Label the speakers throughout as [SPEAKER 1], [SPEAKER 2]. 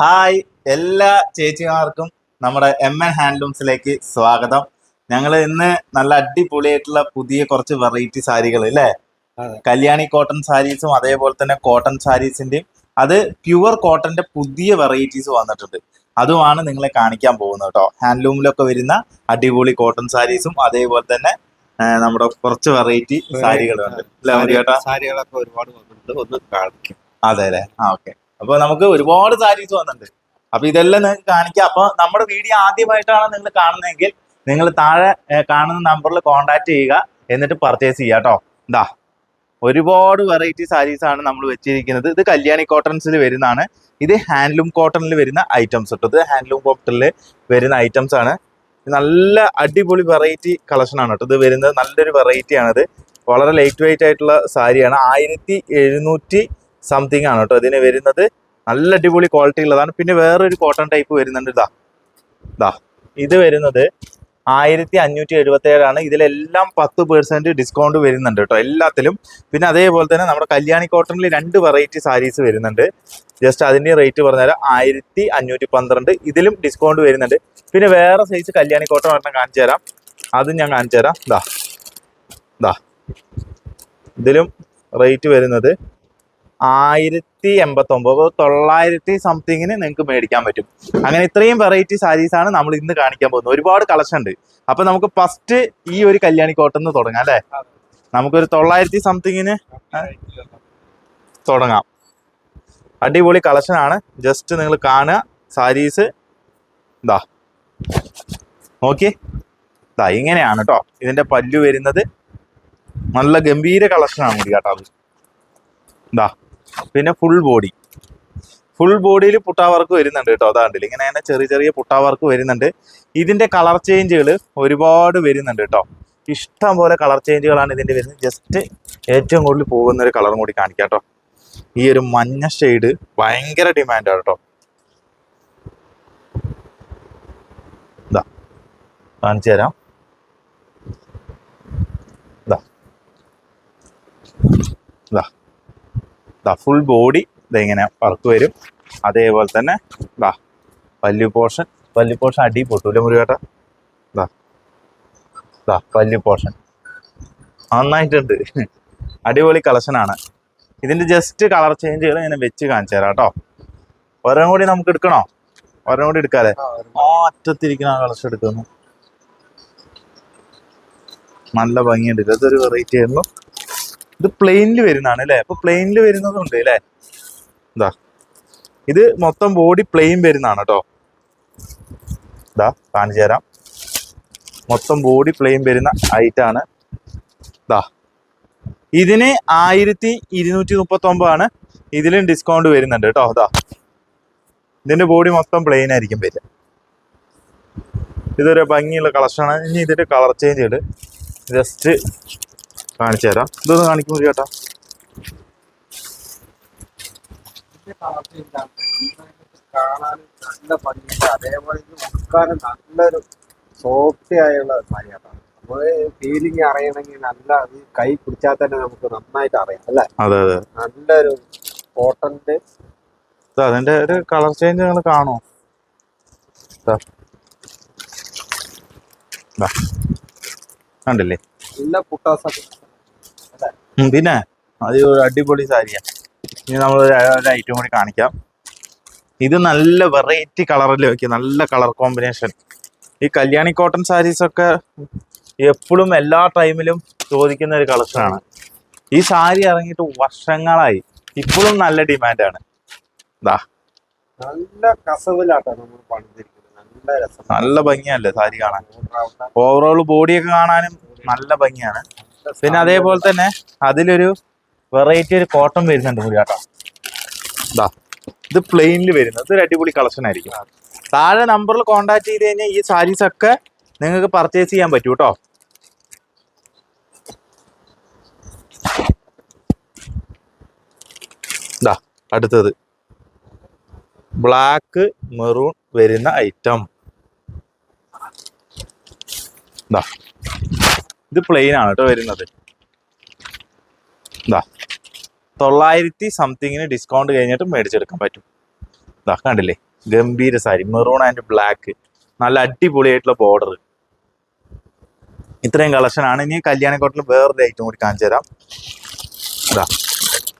[SPEAKER 1] Hi എല്ലാ ചേച്ചിമാർക്കും നമ്മുടെ M N ഹാൻഡ്ലൂംസിലേക്ക് സ്വാഗതം. ഞങ്ങൾ ഇന്ന് നല്ല അടിപൊളിയായിട്ടുള്ള പുതിയ കുറച്ച് വെറൈറ്റി സാരികൾ അല്ലേ? കല്യാണി കോട്ടൺ സാരീസും അതേപോലെ തന്നെ കോട്ടൺ സാരീസിന്റെയും അത് പ്യുവർ കോട്ടന്റെ പുതിയ വെറൈറ്റീസ് വന്നിട്ടുണ്ട്. അതുമാണ് നിങ്ങളെ കാണിക്കാൻ പോകുന്നത് കേട്ടോ ഹാൻഡ്ലൂമിലൊക്കെ വരുന്ന അടിപൊളി കോട്ടൺ സാരീസും അതേപോലെ തന്നെ നമ്മുടെ കുറച്ച് വെറൈറ്റി സാരികളുണ്ട്. അല്ലേ ചേട്ടാ
[SPEAKER 2] സാരികളൊക്കെ ഒരുപാട് വന്നിട്ടുണ്ട്. ഒന്ന് കാണിക്കും.
[SPEAKER 1] അതെ അല്ലേ? ആ ഓക്കെ. അപ്പൊ നമുക്ക് ഒരുപാട് സാരീസ് വന്നിട്ടുണ്ട്. അപ്പൊ ഇതെല്ലാം നിങ്ങൾക്ക് കാണിക്കാം. അപ്പൊ നമ്മുടെ വീഡിയോ ആദ്യമായിട്ടാണ് നിങ്ങൾ കാണുന്നതെങ്കിൽ നിങ്ങൾ താഴെ കാണുന്ന നമ്പറിൽ കോൺടാക്ട് ചെയ്യുക. എന്നിട്ട് പർച്ചേസ് ചെയ്യുക കേട്ടോ. എന്താ ഒരുപാട് വെറൈറ്റി സാരീസ് ആണ് നമ്മൾ വെച്ചിരിക്കുന്നത്. ഇത് കല്യാണി കോട്ടൺസിൽ വരുന്നതാണ്. ഇത് ഹാൻഡ്ലൂം കോട്ടണിൽ വരുന്ന ഐറ്റംസ് കേട്ടോ. ഇത് ഹാൻഡ്ലൂം കോട്ടണിൽ വരുന്ന ഐറ്റംസ് ആണ്. നല്ല അടിപൊളി വെറൈറ്റി കളക്ഷൻ ആണ് കേട്ടോ. ഇത് വരുന്നത് നല്ലൊരു വെറൈറ്റി വളരെ ലൈറ്റ് വെയിറ്റ് ആയിട്ടുള്ള സാരിയാണ്. ആയിരത്തി എഴുന്നൂറ്റി സംതിങ് ആണ് കേട്ടോ. ഇതിന് വരുന്നത് നല്ല അടിപൊളി ക്വാളിറ്റി ഉള്ളതാണ്. പിന്നെ വേറൊരു കോട്ടൺ ടൈപ്പ് വരുന്നുണ്ട് ഇതാ. ഇതാ. ഇത് വരുന്നത് ആയിരത്തി അഞ്ഞൂറ്റി എഴുപത്തി ഏഴാണ് ഇതിലെല്ലാം പത്ത് പെർസെന്റ് ഡിസ്കൗണ്ട് വരുന്നുണ്ട് കേട്ടോ എല്ലാത്തിലും. പിന്നെ അതേപോലെ തന്നെ നമ്മുടെ കല്യാണി കോട്ടണിൽ രണ്ട് വെറൈറ്റി സാരീസ് വരുന്നുണ്ട്. ജസ്റ്റ് അതിന്റെ റേറ്റ് പറഞ്ഞാൽ ആയിരത്തി അഞ്ഞൂറ്റി പന്ത്രണ്ട് ഇതിലും ഡിസ്കൗണ്ട് വരുന്നുണ്ട്. പിന്നെ വേറെ സൈസ് കല്യാണി കോട്ടൺ ഒരെണ്ണം കാണിച്ചു തരാം. അതും ഞാൻ കാണിച്ചു തരാം. ദാ ഇതാ. ഇതിലും റേറ്റ് വരുന്നത് ആയിരത്തി എൺപത്തൊമ്പത് തൊള്ളായിരത്തി സംതിങ്ങിന് നിങ്ങൾക്ക് മേടിക്കാൻ പറ്റും. അങ്ങനെ ഇത്രയും വെറൈറ്റി സാരീസ് ആണ് നമ്മൾ ഇന്ന് കാണിക്കാൻ പോകുന്നത്. ഒരുപാട് കളക്ഷൻ ഉണ്ട്. അപ്പൊ നമുക്ക് ഫസ്റ്റ് ഈ ഒരു കല്യാണി കോട്ടൺ കോട്ടന്ന് തുടങ്ങാം അല്ലെ? നമുക്കൊരു തൊള്ളായിരത്തി സംതിങ്ങിന് തുടങ്ങാം. അടിപൊളി കളക്ഷൻ ആണ്. ജസ്റ്റ് നിങ്ങൾ കാണുക. സാരീസ് ഇതാ നോക്കി. ഇതാ ഇങ്ങനെയാണ് കേട്ടോ ഇതിന്റെ പല്ലു വരുന്നത്. നല്ല ഗംഭീര കളക്ഷനാണ് കേട്ടോ. ഇതാ പിന്നെ ഫുൾ ബോഡി ഫുൾ ബോഡിയിൽ പുട്ടാ വർക്ക് വരുന്നുണ്ട് കേട്ടോ അതാണ്ടിൽ ഇങ്ങനെ തന്നെ ചെറിയ ചെറിയ പുട്ടാ വർക്ക് വരുന്നുണ്ട്. ഇതിന്റെ കളർ ചേഞ്ചുകൾ ഒരുപാട് വരുന്നുണ്ട് കേട്ടോ. ഇഷ്ടം പോലെ കളർ ചേഞ്ചുകളാണ് ഇതിന്റെ വരുന്നത്. ജസ്റ്റ് ഏറ്റവും കൂടുതൽ പോകുന്ന ഒരു കളറും കൂടി കാണിക്കാം കേട്ടോ. ഈ ഒരു മഞ്ഞ ഷെയ്ഡ് ഭയങ്കര ഡിമാൻഡാണ് കേട്ടോ. ഇതാ കാണിച്ചു തരാം. ഇതാ ഇതാ ദാ ഫുൾ ബോഡി ഇങ്ങനെ വർക്ക് വരും. അതേപോലെ തന്നെ ദാ പല്ലു പോർഷൻ പല്ലു പോർഷൻ അടി പൊട്ടൂല മുരുകേട്ട? ദാ ദാ പല്ലു പോർഷൻ നന്നായിട്ടുണ്ട്. അടിപൊളി കളക്ഷനാണ് ഇതിന്റെ ജസ്റ്റ് കളർ ചേഞ്ചുകൾ ഇങ്ങനെ വെച്ച് കാണിച്ചു തരാം കേട്ടോ. ഒരെണ്ണം കൂടി നമുക്ക് എടുക്കണോ? ഒരെണ്ണം കൂടി എടുക്കാല്ലേ? ആ അറ്റത്തിരിക്കുന്ന കളക്ഷൻ എടുക്കുന്നു. നല്ല ഭംഗിയുണ്ട്. ഇതൊരു വെറൈറ്റി ആയിരുന്നു. ഇത് പ്ലെയിനിൽ വരുന്നതാണ് അല്ലേ? അപ്പൊ പ്ലെയിനിൽ വരുന്നതുണ്ട് അല്ലേ? എന്താ ഇത് മൊത്തം ബോഡി പ്ലെയിൻ വരുന്നതാണ് കേട്ടോ ഇതാ കാണിച്ചു തരാം. മൊത്തം ബോഡി പ്ലെയിൻ വരുന്ന ഹൈറ്റാണ് ഇതാ ഇതിന് ആയിരത്തി ഇരുന്നൂറ്റി മുപ്പത്തി ഒമ്പതാണ് ഇതിലും ഡിസ്കൗണ്ട് വരുന്നുണ്ട് കേട്ടോ ഇതാ ഇതിന്റെ ബോഡി മൊത്തം പ്ലെയിൻ ആയിരിക്കും വരിക. ഇതൊരു ഭംഗിയുള്ള കളക്ഷനാണ് ഇനി ഇതിന്റെ കളർ ചേഞ്ച് ഉണ്ട് ജസ്റ്റ് കാണിച്ചു തരാം. ഇതൊന്ന് കാണിക്കുമ്പോൾ ചേട്ടാ
[SPEAKER 2] നല്ല ഭംഗിയുണ്ട് അതേപോലെ ഉടുക്കാനും നല്ലൊരു സോഫ്റ്റ് ആയുള്ള സാരിയാണ് നമ്മൾ ഫീലിംഗ് അറിയണമെങ്കിൽ നല്ല ഈ കൈ പിടിച്ചാൽ തന്നെ നമുക്ക് നന്നായിട്ട് അറിയാം അല്ലെ
[SPEAKER 1] അതെ അതെ.
[SPEAKER 2] നല്ലൊരു കോട്ടന്റെ
[SPEAKER 1] അതിന്റെ ഒരു കളർ ചേഞ്ച് നിങ്ങൾ കാണോ. കണ്ടില്ലേ?
[SPEAKER 2] നല്ല പുട്ടാസൊക്കെ
[SPEAKER 1] ഉം, പിന്നെ? അത് ഒരു അടിപൊളി സാരിയാണ് ഇനി നമ്മൾ ഒരു ഐറ്റം കൂടി കാണിക്കാം. ഇത് നല്ല വെറൈറ്റി കളറിൽ വെക്കുക നല്ല കളർ കോമ്പിനേഷൻ ഈ കല്യാണി കോട്ടൺ സാരീസൊക്കെ എപ്പോഴും എല്ലാ ടൈമിലും ചോദിക്കുന്ന ഒരു കളക്ഷനാണ് ഈ സാരി ഇറങ്ങിയിട്ട് വർഷങ്ങളായി. ഇപ്പോഴും നല്ല ഡിമാൻഡാണ് ദാ.
[SPEAKER 2] നല്ല കസവിലാട്ടോ നമ്മൾ പണിതിരിക്കുന്നത്. നല്ല രസം
[SPEAKER 1] നല്ല ഭംഗിയല്ലേ സാരി കാണാൻ? ഓവറോൾ ബോഡിയൊക്കെ കാണാനും നല്ല ഭംഗിയാണ്. പിന്നെ അതേപോലെ തന്നെ അതിലൊരു വെറൈറ്റി ഒരു കോട്ടൺ വരുന്നുണ്ട് മുരിയാട്ടോ ഇതാ ഇത് പ്ലെയിനിൽ വരുന്നത്. ഇതൊരു അടിപൊളി കളക്ഷൻ ആയിരിക്കും. താഴെ നമ്പറിൽ കോൺടാക്ട് ചെയ്ത് കഴിഞ്ഞാൽ ഈ സാരീസ് ഒക്കെ നിങ്ങൾക്ക് പർച്ചേസ് ചെയ്യാൻ പറ്റൂ കേട്ടോ ഇതാ അടുത്തത്. ബ്ലാക്ക് മെറൂൺ വരുന്ന ഐറ്റം ഇതാ ഇത് പ്ലെയിൻ ആണ് കേട്ടോ വരുന്നത്. ഇതാ തൊള്ളായിരത്തി സംതിങ്ങിന് ഡിസ്കൗണ്ട് കഴിഞ്ഞിട്ട് മേടിച്ചെടുക്കാൻ പറ്റും. ഇതാ കണ്ടില്ലേ? ഗംഭീര സാരി. മെറൂൺ ആൻഡ് ബ്ലാക്ക് നല്ല അടിപൊളിയായിട്ടുള്ള ബോർഡർ ഇത്രയും കളക്ഷനാണ് ഇനി കല്യാണിക്കോട്ടിൽ വേറൊരു ഐറ്റം കൂടി കാണിച്ചു തരാം. ഇതാ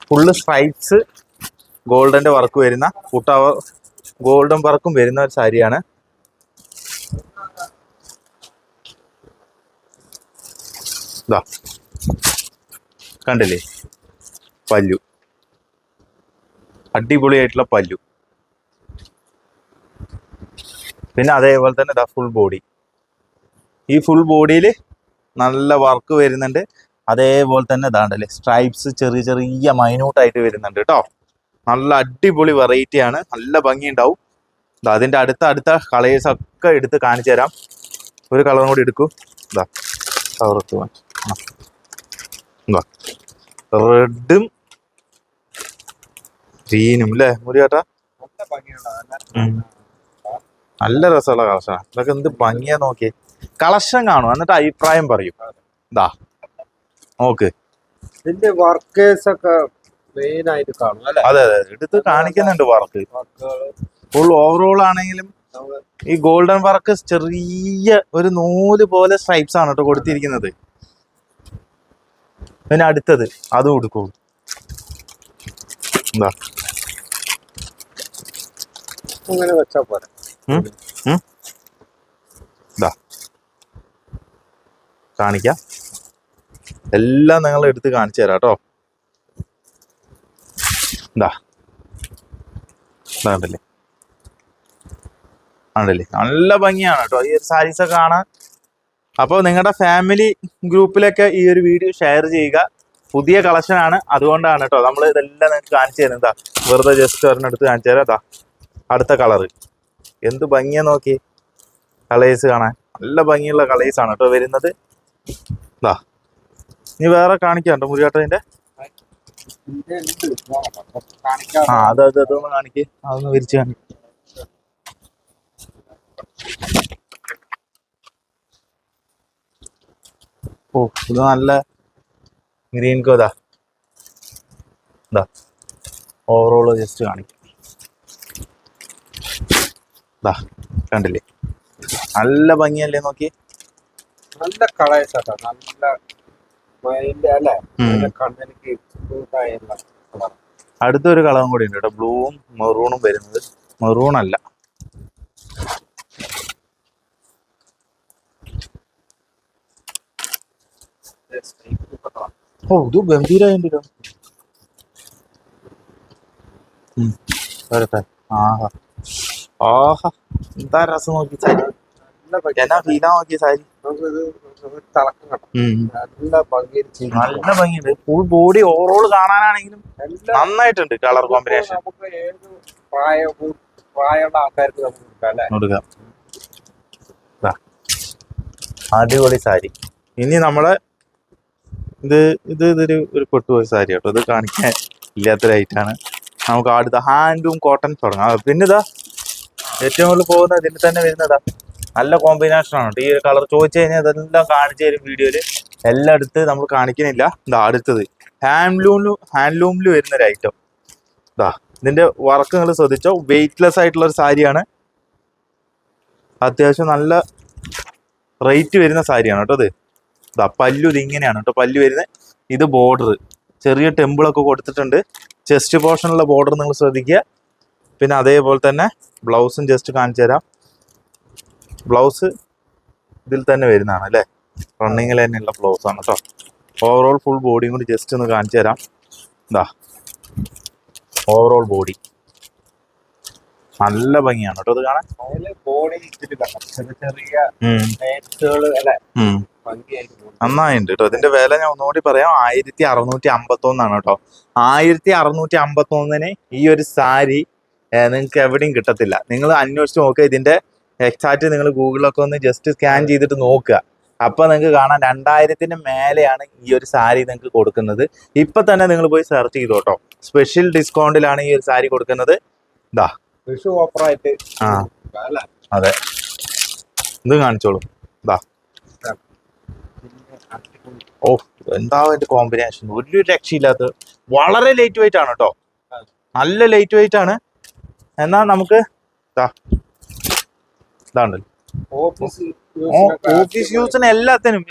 [SPEAKER 1] ഫുള്ള് സ്ട്രൈപ്സ് ഗോൾഡന്റെ വർക്ക് വരുന്ന ഫുട്ടവർ ഗോൾഡൻ വർക്കും വരുന്ന ഒരു സാരിയാണ്. ഇതാ കണ്ടില്ലേ? പല്ലു. അടിപൊളിയായിട്ടുള്ള പല്ലു. പിന്നെ അതേപോലെ തന്നെ ഇതാ ഫുൾ ബോഡി ഈ ഫുൾ ബോഡിയിൽ നല്ല വർക്ക് വരുന്നുണ്ട്. അതേപോലെ തന്നെ ഇതാണ്ടല്ലേ സ്ട്രൈപ്സ് ചെറിയ ചെറിയ മൈന്യൂട്ട് ആയിട്ട് വരുന്നുണ്ട് കേട്ടോ നല്ല അടിപൊളി വെറൈറ്റി ആണ്. നല്ല ഭംഗി ഉണ്ടാവും ദാ അതിന്റെ അടുത്ത അടുത്ത കളേഴ്സ് ഒക്കെ എടുത്ത് കാണിച്ചു തരാം ഒരു കളറും കൂടി എടുക്കൂ. ഇതാ കളർ റെഡും ഗ്രീനും അല്ലേ മുരിയാട്ടാ
[SPEAKER 2] നല്ല
[SPEAKER 1] രസമുള്ള കളക്ഷനാണ് ഇതൊക്കെ എന്ത് ഭംഗിയാ നോക്കിയേ. കളക്ഷൻ കാണും എന്നിട്ട് അഭിപ്രായം പറയും. ഇതാ നോക്ക്.
[SPEAKER 2] ഇതിന്റെ വർക്കേഴ്സ് ഒക്കെ മെയിൻ ആയിട്ട് കാണും
[SPEAKER 1] അതെ അതെ. എടുത്ത് കാണിക്കുന്നുണ്ട് വർക്ക്. ഫുൾ ഓവറോൾ ആണെങ്കിലും ഈ ഗോൾഡൻ വർക്ക് ചെറിയ ഒരു നൂൽ പോലെ സ്ട്രൈപ്സ് ആണ് കേട്ടോ കൊടുത്തിരിക്കുന്നത്. പിന്നെ അടുത്തത് അതും കൊടുക്കൂ എന്താ
[SPEAKER 2] ഇങ്ങനെ വെച്ചാ പോരെ?
[SPEAKER 1] ഇതാ. കാണിക്കാം. എല്ലാം നിങ്ങൾ എടുത്ത് കാണിച്ചു തരാം കേട്ടോ. ഇതാ. ഇതാണ്ടല്ലേ ആണല്ലേ നല്ല ഭംഗിയാണ് കേട്ടോ. ഈ ഒരു സാരീസൊക്കെ കാണാൻ അപ്പോൾ നിങ്ങളുടെ ഫാമിലി ഗ്രൂപ്പിലൊക്കെ ഈ ഒരു വീഡിയോ ഷെയർ ചെയ്യുക. പുതിയ കളക്ഷനാണ് അതുകൊണ്ടാണ് കേട്ടോ നമ്മൾ ഇതെല്ലാം നിങ്ങൾക്ക് കാണിച്ചു തരുന്നത്. എന്താ വെറുതെ ജസ്റ്റ് ഒരെണ്ണെടുത്ത് കാണിച്ചു തരാം. അതാ അടുത്ത കളറ് എന്ത് ഭംഗിയാ നോക്കി. കളേഴ്സ് കാണാൻ. നല്ല ഭംഗിയുള്ള കളേഴ്സ് ആണ് കേട്ടോ വരുന്നത്. ഇതാ നീ വേറെ കാണിക്കാണ്ടോ.
[SPEAKER 2] കാണിക്കാം
[SPEAKER 1] ആ അത് അത് അതൊന്ന് കാണിക്ക്. അതൊന്ന് വിരിച്ച് കാണിക്ക്. ഓ ഇത് നല്ല ഗ്രീൻ കോതാ ഇതാ ഓവറോൾ ജസ്റ്റ് കാണിക്കും. ഇതാ കണ്ടില്ലേ? നല്ല ഭംഗിയല്ലേ നോക്കി
[SPEAKER 2] നല്ല കളേഴ്സ് നല്ല
[SPEAKER 1] അടുത്തൊരു കളറും കൂടി ഉണ്ട് കേട്ടോ. ബ്ലൂവും മെറൂണും വരുന്നത്. മെറൂൺ അല്ല. ഓ ഇത് ഗംഭീരായിട്ടോ വരട്ടെ. ആഹാ. ആഹാ. എന്താ രസം നോക്കി സാരി?
[SPEAKER 2] നല്ല ഭംഗി.
[SPEAKER 1] എന്നാ ഫീലാ നോക്കി സാരി.
[SPEAKER 2] നല്ല
[SPEAKER 1] ഭംഗിയുണ്ട്. ഫുൾ ബോഡി ഓവറോൾ കാണാനാണെങ്കിലും നന്നായിട്ടുണ്ട് കളർ കോമ്പിനേഷൻ. അടിപൊളി സാരി. ഇനി നമ്മളെ ഇത് ഇത് ഇതൊരു ഒരു പൊട്ടുപോയ സാരി കേട്ടോ. ഇത് കാണിക്കാൻ ഇല്ലാത്തൊരായിട്ടാണ് നമുക്ക് അടുത്ത ഹാൻഡും കോട്ടൺ തുടങ്ങാം. പിന്നെ ഇതാ ഏറ്റവും കൂടുതൽ പോകുന്ന ഇതിൽ തന്നെ വരുന്നതാ. നല്ല കോമ്പിനേഷൻ ആണ് ഈ കളർ ചോദിച്ചു കഴിഞ്ഞാൽ ഇതെല്ലാം കാണിച്ചു തരും വീഡിയോയിൽ എല്ലാം എടുത്ത് നമ്മൾ കാണിക്കുന്നില്ല. ഇതാ അടുത്തത്. ഹാൻഡ്ലൂമിൽ ഹാൻഡ്ലൂമിൽ വരുന്ന ഒരു ഐറ്റം ഇതാ ഇതിന്റെ വർക്ക് നിങ്ങൾ ശ്രദ്ധിച്ചോ? വെയ്റ്റ്ലെസ് ആയിട്ടുള്ള ഒരു സാരിയാണ്. അത്യാവശ്യം നല്ല റേറ്റ് വരുന്ന സാരിയാണ് കേട്ടോ ഇത്. ഇതാ പല്ലു ഇത് ഇങ്ങനെയാണ് കേട്ടോ പല്ലു വരുന്നത് ഇത് ബോർഡർ ചെറിയ ടെമ്പിളൊക്കെ കൊടുത്തിട്ടുണ്ട്. ചെസ്റ്റ് പോർഷനുള്ള ബോർഡർ നിങ്ങൾ ശ്രദ്ധിക്കുക. പിന്നെ അതേപോലെ തന്നെ ബ്ലൗസും ജസ്റ്റ് കാണിച്ചു തരാം. ബ്ലൗസ് ഇതിൽ തന്നെ വരുന്നതാണ് അല്ലേ? റണ്ണിങ്ങിൽ തന്നെയുള്ള ബ്ലൗസ് ആണ് കേട്ടോ ഓവറോൾ ഫുൾ ബോഡിയും കൂടി ജസ്റ്റ് ഒന്ന് കാണിച്ചു തരാം. ഇതാ ഓവറോൾ ബോഡി നല്ല ഭംഗിയാണ് കേട്ടോ ഇത് കാണാൻ.
[SPEAKER 2] ബോഡി ചെറിയ ചെറിയ
[SPEAKER 1] നന്നായിട്ടുണ്ട് കേട്ടോ ഇതിന്റെ വില ഞാൻ ഒന്നുകൂടി പറയാം. ആയിരത്തി അറുന്നൂറ്റി അമ്പത്തി ഒന്നാണ് കേട്ടോ ആയിരത്തി അറുന്നൂറ്റി അമ്പത്തി ഒന്നിന് ഈ ഒരു സാരി നിങ്ങൾക്ക് എവിടെയും കിട്ടത്തില്ല. നിങ്ങൾ അന്വേഷിച്ച് നോക്കുക ഇതിന്റെ എക്സാക്ട് നിങ്ങൾ ഗൂഗിളിലൊക്കെ ഒന്ന് ജസ്റ്റ് സ്കാൻ ചെയ്തിട്ട് നോക്കുക. അപ്പൊ നിങ്ങൾക്ക് കാണാം രണ്ടായിരത്തിന് മേലെയാണ് ഈ ഒരു സാരി നിങ്ങൾക്ക് കൊടുക്കുന്നത്. ഇപ്പൊ തന്നെ നിങ്ങൾ പോയി സെർച്ച് ചെയ്തു കേട്ടോ സ്പെഷ്യൽ ഡിസ്കൗണ്ടിലാണ് ഈ ഒരു സാരി കൊടുക്കുന്നത്. ഇതാ
[SPEAKER 2] വിഷു ഓഫറായിട്ട്
[SPEAKER 1] ആ. അതെ. ഇത് കാണിച്ചോളൂ. ഇതാ. ഓ എന്താ അതിന്റെ കോമ്പിനേഷൻ ഒരു രക്ഷയില്ലാത്ത വളരെ ലൈറ്റ് വെയിറ്റ് ആണ് കേട്ടോ നല്ല ലൈറ്റ് വെയിറ്റ് ആണ്. എന്നാൽ നമുക്ക് ദാ. ഇതാണ്ട്
[SPEAKER 2] ഓഫീസ്
[SPEAKER 1] ഓഫീസ് യൂസിന് എല്ലാത്തിനും.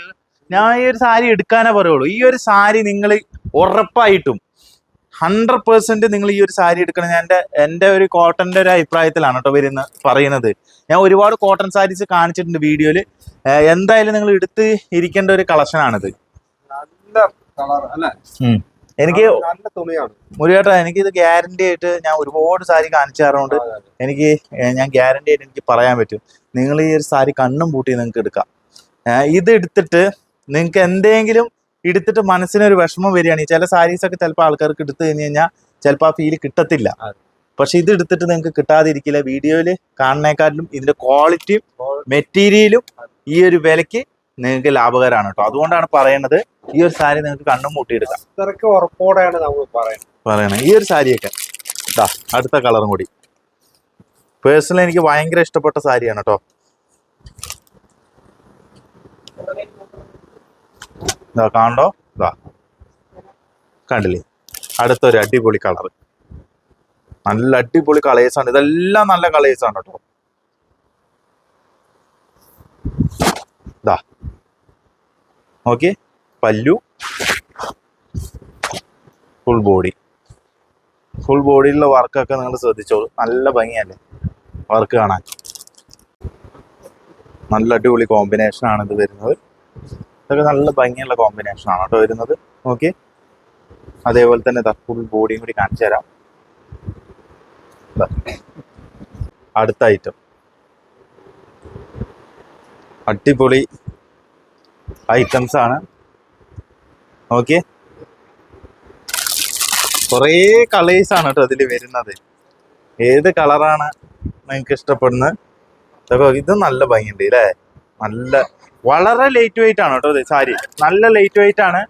[SPEAKER 1] ഞാൻ ഈ ഒരു സാരി എടുക്കാനേ പറയുള്ളൂ. ഈ ഒരു സാരി നിങ്ങൾ ഉറപ്പായിട്ടും ഹൺഡ്രഡ് പേഴ്സെന്റ് നിങ്ങൾ ഈ ഒരു സാരി എടുക്കണം. ഞാൻ എന്റെ എന്റെ ഒരു കോട്ടന്റെ ഒരു അഭിപ്രായത്തിലാണ് കേട്ടോ വരുന്ന പറയുന്നത്. ഞാൻ ഒരുപാട് കോട്ടൺ സാരീസ് കാണിച്ചിട്ടുണ്ട് വീഡിയോയിൽ എന്തായാലും നിങ്ങൾ എടുത്ത് ഇരിക്കേണ്ട ഒരു കളക്ഷനാണിത്
[SPEAKER 2] നല്ല കളർ അല്ലെ?
[SPEAKER 1] എനിക്ക്
[SPEAKER 2] നല്ല തുണിയാണ്.
[SPEAKER 1] മുരുകേട്ടാ എനിക്ക് ഇത് ഗ്യാരണ്ടി ആയിട്ട് ഞാൻ ഒരുപാട് സാരി കാണിച്ചു തരാറുണ്ട്. എനിക്ക് ഞാൻ ഗ്യാരണ്ടി ആയിട്ട് എനിക്ക് പറയാൻ പറ്റും. നിങ്ങൾ ഈ ഒരു സാരി കണ്ണും പൂട്ടി നിങ്ങൾക്ക് എടുക്കാം. ഇത് എടുത്തിട്ട് നിങ്ങൾക്ക് എന്തെങ്കിലും എടുത്തിട്ട് മനസ്സിനൊരു വിഷമം വരികയാണ്. ചില സാരീസ് ഒക്കെ ചിലപ്പോൾ ആൾക്കാർക്ക് എടുത്തു കഴിഞ്ഞ് കഴിഞ്ഞാൽ ചിലപ്പോൾ ആ ഫീൽ കിട്ടത്തില്ല. പക്ഷെ ഇത് എടുത്തിട്ട് നിങ്ങൾക്ക് കിട്ടാതിരിക്കില്ല. വീഡിയോയിൽ കാണുന്നേക്കാട്ടിലും ഇതിന്റെ ക്വാളിറ്റിയും മെറ്റീരിയലും ഈ ഒരു വിലയ്ക്ക് നിങ്ങൾക്ക് ലാഭകരമാണ് കേട്ടോ. അതുകൊണ്ടാണ് പറയുന്നത് ഈ ഒരു സാരി നിങ്ങൾക്ക് കണ്ണും പൂട്ടിയെടുക്കാം
[SPEAKER 2] അത്രയ്ക്ക് ഉറപ്പോടെയാണ് നമ്മൾ പറയുന്നത്
[SPEAKER 1] പറയണേ. ഈ ഒരു സാരിയൊക്കെ. ഇതാ അടുത്ത കളറും കൂടി. പേഴ്സണലി എനിക്ക് ഭയങ്കര ഇഷ്ടപ്പെട്ട സാരിയാണ് കേട്ടോ ഇതാ കാണണ്ടോ ഇതാ കണ്ടില്ലേ? അടുത്തൊരു അടിപൊളി കളർ നല്ല അടിപൊളി കളേഴ്സാണ് ഇതെല്ലാം നല്ല കളേഴ്സാണ് കേട്ടോ ഇതാ ഓക്കെ പല്ലു ഫുൾ ബോഡി ഫുൾ ബോഡിയിലുള്ള വർക്കൊക്കെ നിങ്ങൾ ശ്രദ്ധിച്ചോളൂ. നല്ല ഭംഗിയല്ലേ? വർക്ക് കാണാൻ. നല്ല അടിപൊളി കോമ്പിനേഷൻ ആണ് ഇത് വരുന്നത്. ഇതൊക്കെ നല്ല ഭംഗിയുള്ള കോമ്പിനേഷൻ ആണ് കേട്ടോ വരുന്നത്. ഓക്കെ അതേപോലെ തന്നെ ഫുൾ ബോഡിയും കൂടി കാണിച്ചു തരാം. അടുത്ത ഐറ്റം അടിപൊളി ഐറ്റംസ് ആണ്. ഓക്കെ. കുറേ കളേഴ്സ് ആണ് കേട്ടോ ഇതിൽ വരുന്നത്. ഏത് കളറാണ് നിങ്ങൾക്ക് ഇഷ്ടപ്പെടുന്നത്? ഇതൊക്കെ ഇത് നല്ല ഭംഗിയുണ്ട് അല്ലേ നല്ല വളരെ ലൈറ്റ് വെയിറ്റ് ആണ് കേട്ടോ ഇത് സാരി. നല്ല ലൈറ്റ് വെയിറ്റ് ആണ്.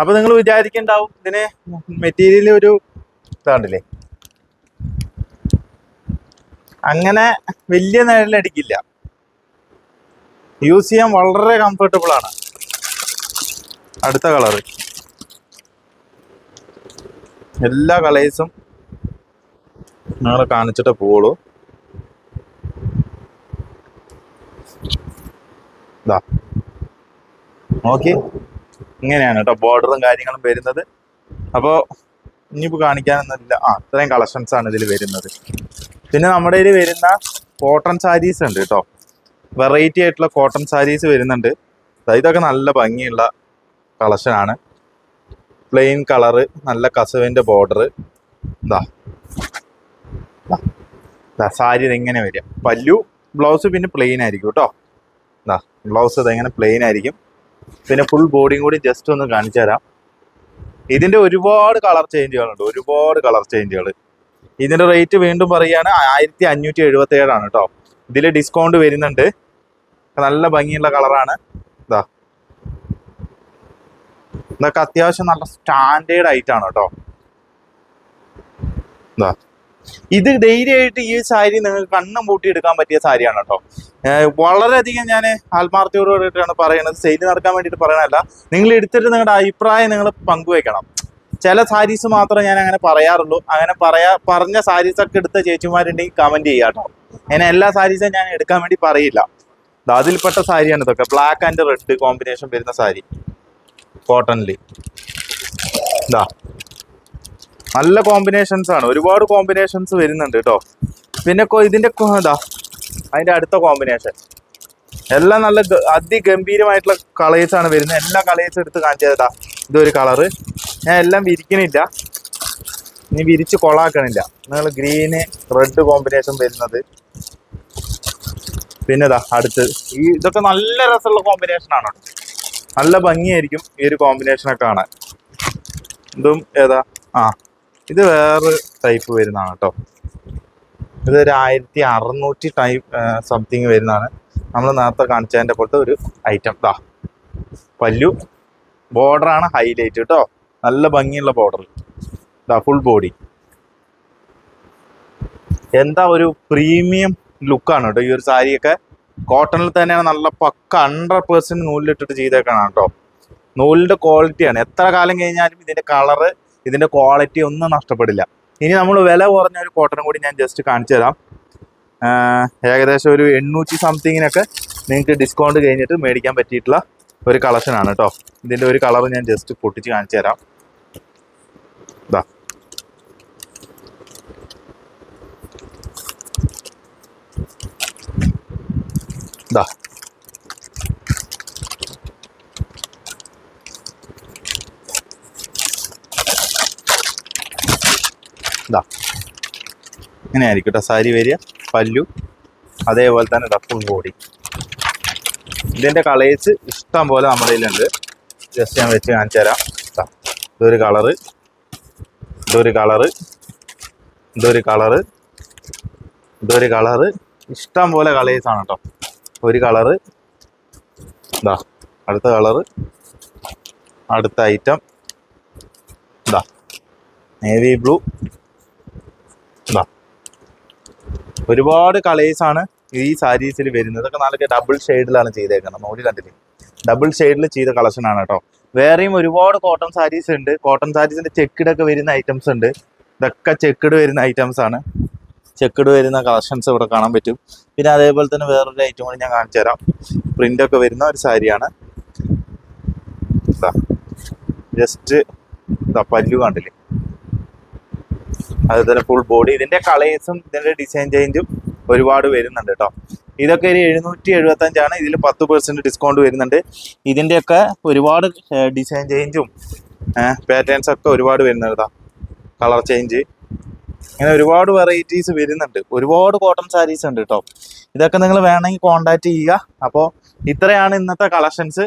[SPEAKER 1] അപ്പൊ നിങ്ങൾ വിചാരിക്കണ്ടാവും ഇതിന് മെറ്റീരിയൽ ഒരു ഇതാണ്ടില്ലേ? അങ്ങനെ വലിയ നിഴലടിക്കില്ല യൂസ് ചെയ്യാൻ വളരെ കംഫർട്ടബിൾ ആണ്. അടുത്ത കളറ്. എല്ലാ കളേഴ്സും നിങ്ങൾ കാണിച്ചിട്ട് പോവുള്ളൂ. ഇതാ നോക്കി. ഇങ്ങനെയാണ് കേട്ടോ ബോർഡറും കാര്യങ്ങളും വരുന്നത്. അപ്പോൾ ഇനിയിപ്പോൾ കാണിക്കാനൊന്നുമില്ല. ആ ഇത്രയും കളക്ഷൻസ് ആണ് ഇതിൽ വരുന്നത്. പിന്നെ നമ്മുടെ ഇതിൽ വരുന്ന കോട്ടൺ സാരീസ് ഉണ്ട് കേട്ടോ. വെറൈറ്റി ആയിട്ടുള്ള കോട്ടൺ സാരീസ് വരുന്നുണ്ട്. ഇതൊക്കെ നല്ല ഭംഗിയുള്ള കളക്ഷനാണ്. പ്ലെയിൻ കളറ് നല്ല കസവിന്റെ ബോർഡർ. ദാ. സാരി ഇതെങ്ങനെ വരിക. പല്ലു ബ്ലൗസ് പിന്നെ പ്ലെയിൻ ആയിരിക്കും കേട്ടോ. ഇതാ ബ്ലൗസ് ഇതെങ്ങനെ പ്ലെയിൻ ആയിരിക്കും. പിന്നെ ഫുൾ ബോഡിയും കൂടി ജസ്റ്റ് ഒന്ന് കാണിച്ചു തരാം. ഇതിന്റെ ഒരുപാട് കളർ ചേഞ്ചുകളുണ്ട് ഒരുപാട് കളർ ചേഞ്ചുകൾ ഇതിന്റെ റേറ്റ് വീണ്ടും പറയുകയാണ് ആയിരത്തി അഞ്ഞൂറ്റി എഴുപത്തി ഏഴാണ് കേട്ടോ. ഇതിൽ ഡിസ്കൗണ്ട് വരുന്നുണ്ട്. നല്ല ഭംഗിയുള്ള കളറാണ് ഇതൊക്കെ അത്യാവശ്യം നല്ല സ്റ്റാൻഡേർഡ് ആയിട്ടാണ് കേട്ടോ. ഇതാ ഡെയിലി ആയിട്ട് ഈ സാരി നിങ്ങൾക്ക് കണ്ണും പൂട്ടി എടുക്കാൻ പറ്റിയ സാരിയാണ് കേട്ടോ. വളരെയധികം ഞാൻ ആത്മാർത്ഥയോടുകൂടിയിട്ടാണ് പറയുന്നത്. സെയിൽ നടക്കാൻ വേണ്ടിയിട്ട് പറയണല്ല നിങ്ങൾ എടുത്തിട്ട് നിങ്ങളുടെ അഭിപ്രായം നിങ്ങൾ പങ്കുവെക്കണം. ചില സാരീസ് മാത്രമേ ഞാൻ അങ്ങനെ പറയാറുള്ളൂ. അങ്ങനെ പറയാ പറഞ്ഞ സാരീസ് ഒക്കെ എടുത്ത ചേച്ചിമാരുണ്ടെങ്കിൽ കമന്റ് ചെയ്യാം കേട്ടോ. അങ്ങനെ എല്ലാ സാരീസും ഞാൻ എടുക്കാൻ വേണ്ടി പറയില്ല. അതിൽപ്പെട്ട സാരിയാണ് ഇതൊക്കെ. ബ്ലാക്ക് ആൻഡ് റെഡ് കോമ്പിനേഷൻ വരുന്ന സാരി. കോട്ടണിൽ ഇതാ നല്ല കോമ്പിനേഷൻസ് ആണ്. ഒരുപാട് കോമ്പിനേഷൻസ് വരുന്നുണ്ട് കേട്ടോ പിന്നെ ഇതിന്റെ ഇതാ അതിന്റെ അടുത്ത കോമ്പിനേഷൻ എല്ലാം നല്ല അതിഗംഭീരമായിട്ടുള്ള ആണ് വരുന്നത്. എല്ലാ കളേഴ്സും എടുത്ത് കാണിച്ചതാ ഇതൊരു കളറ് ഞാൻ എല്ലാം വിരിക്കണില്ല. ഇനി വിരിച്ച് കൊളാക്കണില്ല. നിങ്ങൾ ഗ്രീന് റെഡ് കോമ്പിനേഷൻ വരുന്നത്. പിന്നെ അടുത്ത്. ഈ ഇതൊക്കെ നല്ല രസമുള്ള കോമ്പിനേഷൻ ആണ്? നല്ല ഭംഗിയായിരിക്കും ഈ ഒരു കോമ്പിനേഷൻ കോമ്പിനേഷനൊക്കെ കാണാൻ. ഇതും ഏതാ? ആ ഇത് വേറെ ടൈപ്പ് വരുന്നതാണ് കേട്ടോ. ഇതൊരു ആയിരത്തി അറുന്നൂറ്റി ടൈപ്പ് സംതിങ് വരുന്നതാണ്. നമ്മൾ നേരത്തെ കാണിച്ചതിന്റെ പോലത്തെ ഒരു ഐറ്റം ദാ പല്ലു. ബോർഡറാണ് ഹൈലൈറ്റ് കേട്ടോ. നല്ല ഭംഗിയുള്ള ബോർഡർ ദാ ഫുൾ ബോഡി എന്താ ഒരു പ്രീമിയം ലുക്കാണ് കേട്ടോ ഈ ഒരു സാരിയൊക്കെ. കോട്ടണിൽ തന്നെയാണ് നല്ല പക്ക ഹൺഡ്രഡ് പെർസെന്റ് നൂലിലിട്ടിട്ട് ചെയ്തേക്കാണ് കേട്ടോ നൂലിന്റെ ക്വാളിറ്റിയാണ് എത്ര കാലം കഴിഞ്ഞാലും ഇതിന്റെ കളറ് ഇതിന്റെ ക്വാളിറ്റി ഒന്നും നഷ്ടപ്പെടില്ല. ഇനി നമ്മൾ വില കുറഞ്ഞ ഒരു കോട്ടൺ കൂടി ഞാൻ ജസ്റ്റ് കാണിച്ചു തരാം. ഏകദേശം ഒരു എണ്ണൂറ്റി സംതിങ്ങിനൊക്കെ നിങ്ങൾക്ക് ഡിസ്കൗണ്ട് കഴിഞ്ഞിട്ട് മേടിക്കാൻ പറ്റിയിട്ടുള്ള ഒരു കളക്ഷനാണ് കേട്ടോ ഇതിന്റെ ഒരു കളർ ഞാൻ ജസ്റ്റ് പൊട്ടിച്ച് കാണിച്ചു തരാം. ഇതാ ഇതാ ഇതാ ഇങ്ങനെ ആയിരിക്കും കേട്ടോ സാരി വരിക പല്ലു അതേപോലെ തന്നെ ഡഫുൾ ബോഡി ഇതിന്റെ കളേഴ്സ് ഇഷ്ടം പോലെ നമ്മുടെ കയ്യിലുണ്ട്. ജസ്റ്റ് ഞാൻ വെച്ച് കാണിച്ചു തരാം. ഇതൊരു കളറ് ഇതൊരു കളറ് ഇതൊരു കളറ് ഇതൊരു കളറ് ഇഷ്ടം പോലെ കളേഴ്സാണ് കേട്ടോ. ഒരു കളറ്. ഇതാ അടുത്ത കളറ്. അടുത്ത ഐറ്റം ഇതാ നേവി ബ്ലൂ ഇതാ ഒരുപാട് കളേഴ്സ് ആണ് ഈ സാരീസിൽ വരുന്നത്. ഇതൊക്കെ നല്ല ഡബിൾ ഷെയ്ഡിലാണ് ചെയ്തേക്കുന്നത്. മോഡി കണ്ടില്ലേ? ഡബിൾ ഷെയ്ഡിൽ ചെയ്ത കളക്ഷൻ ആണ് കേട്ടോ വേറെയും ഒരുപാട് കോട്ടൺ സാരീസ് ഉണ്ട്. കോട്ടൺ സാരീസിന്റെ ചെക്കിടൊക്കെ വരുന്ന ഐറ്റംസ് ഉണ്ട്. ഇതൊക്കെ ചെക്കിട് വരുന്ന ഐറ്റംസ് ആണ്. ചെക്കിഡ് വരുന്ന കളക്ഷൻസ് ഇവിടെ കാണാൻ പറ്റും. പിന്നെ അതേപോലെ തന്നെ വേറൊരു ഐറ്റം കൂടി ഞാൻ കാണിച്ചു തരാം. പ്രിന്റ് ഒക്കെ വരുന്ന ഒരു സാരിയാണ്. ജസ്റ്റ് പല്ലു കണ്ടില്ലേ? അതുപോലെ ഫുൾ ബോഡി ഇതിന്റെ കളേഴ്സും ഇതിന്റെ ഡിസൈൻ ചേഞ്ചും ഒരുപാട് വരുന്നുണ്ട് കേട്ടോ. ഇതൊക്കെ ഒരു എഴുന്നൂറ്റി എഴുപത്തി അഞ്ചാണ് ഇതിൽ പത്ത് പെർസെന്റ് ഡിസ്കൗണ്ട് വരുന്നുണ്ട്. ഇതിന്റെയൊക്കെ ഒരുപാട് ഡിസൈൻ ചേഞ്ചും പാറ്റേൺസ് ഒക്കെ ഒരുപാട് വരുന്നുണ്ട് കേട്ടോ. കളർ ചേഞ്ച് ഇങ്ങനെ ഒരുപാട് വെറൈറ്റീസ് വരുന്നുണ്ട്. ഒരുപാട് കോട്ടൺ സാരീസ് ഉണ്ട് കേട്ടോ ഇതൊക്കെ നിങ്ങൾ വേണമെങ്കിൽ കോണ്ടാക്ട് ചെയ്യുക. അപ്പോൾ ഇത്രയാണ് ഇന്നത്തെ കളക്ഷൻസ്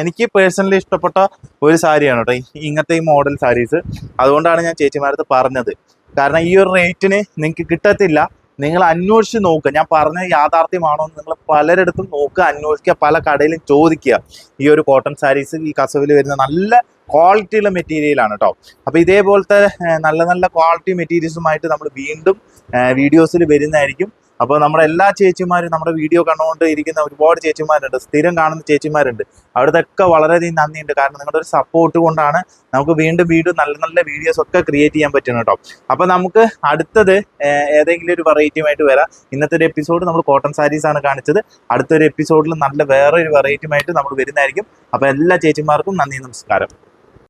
[SPEAKER 1] എനിക്ക് പേഴ്സണലി ഇഷ്ടപ്പെട്ട ഒരു സാരിയാണ് കേട്ടോ ഇങ്ങനത്തെ ഈ മോഡൽ സാരീസ് അതുകൊണ്ടാണ് ഞാൻ ചേച്ചിമാരടുത്ത് പറഞ്ഞത്. കാരണം ഈ ഒരു റേറ്റിന് നിങ്ങൾക്ക് കിട്ടത്തില്ല. നിങ്ങൾ അന്വേഷിച്ച് നോക്കുക ഞാൻ പറഞ്ഞ യാഥാർത്ഥ്യമാണോ എന്ന് നിങ്ങൾ പലരിടത്തും നോക്കുക അന്വേഷിക്കുക പല കടയിലും ചോദിക്കുക. ഈ ഒരു കോട്ടൺ സാരീസ് ഈ കസവിൽ വരുന്ന നല്ല ക്വാളിറ്റിയുള്ള മെറ്റീരിയലാണ് കേട്ടോ അപ്പോൾ ഇതേപോലത്തെ നല്ല നല്ല ക്വാളിറ്റി മെറ്റീരിയൽസുമായിട്ട് നമ്മൾ വീണ്ടും വീഡിയോസിൽ വരുന്നതായിരിക്കും. അപ്പോൾ നമ്മുടെ എല്ലാ ചേച്ചിമാരും നമ്മുടെ വീഡിയോ കണ്ടുകൊണ്ട് ഇരിക്കുന്ന ഒരുപാട് ചേച്ചിമാരുണ്ട് സ്ഥിരം കാണുന്ന ചേച്ചിമാരുണ്ട്. അവിടുത്തെ വളരെയധികം നന്ദിയുണ്ട്. കാരണം നിങ്ങളുടെ ഒരു സപ്പോർട്ട് കൊണ്ടാണ് നമുക്ക് വീണ്ടും വീണ്ടും നല്ല നല്ല വീഡിയോസ് ഒക്കെ ക്രിയേറ്റ് ചെയ്യാൻ പറ്റുന്നത് കേട്ടോ അപ്പോൾ നമുക്ക് അടുത്തത് ഏതെങ്കിലും ഒരു വെറൈറ്റിയുമായിട്ട് വരാം. ഇന്നത്തെ ഒരു എപ്പിസോഡ് നമ്മൾ കോട്ടൺ സാരീസ് ആണ് കാണിച്ചത്. അടുത്തൊരു എപ്പിസോഡിൽ നല്ല വേറെ ഒരു വെറൈറ്റിയുമായിട്ട് നമ്മൾ വരുന്നതായിരിക്കും. അപ്പോൾ എല്ലാ ചേച്ചിമാർക്കും നന്ദി നമസ്കാരം.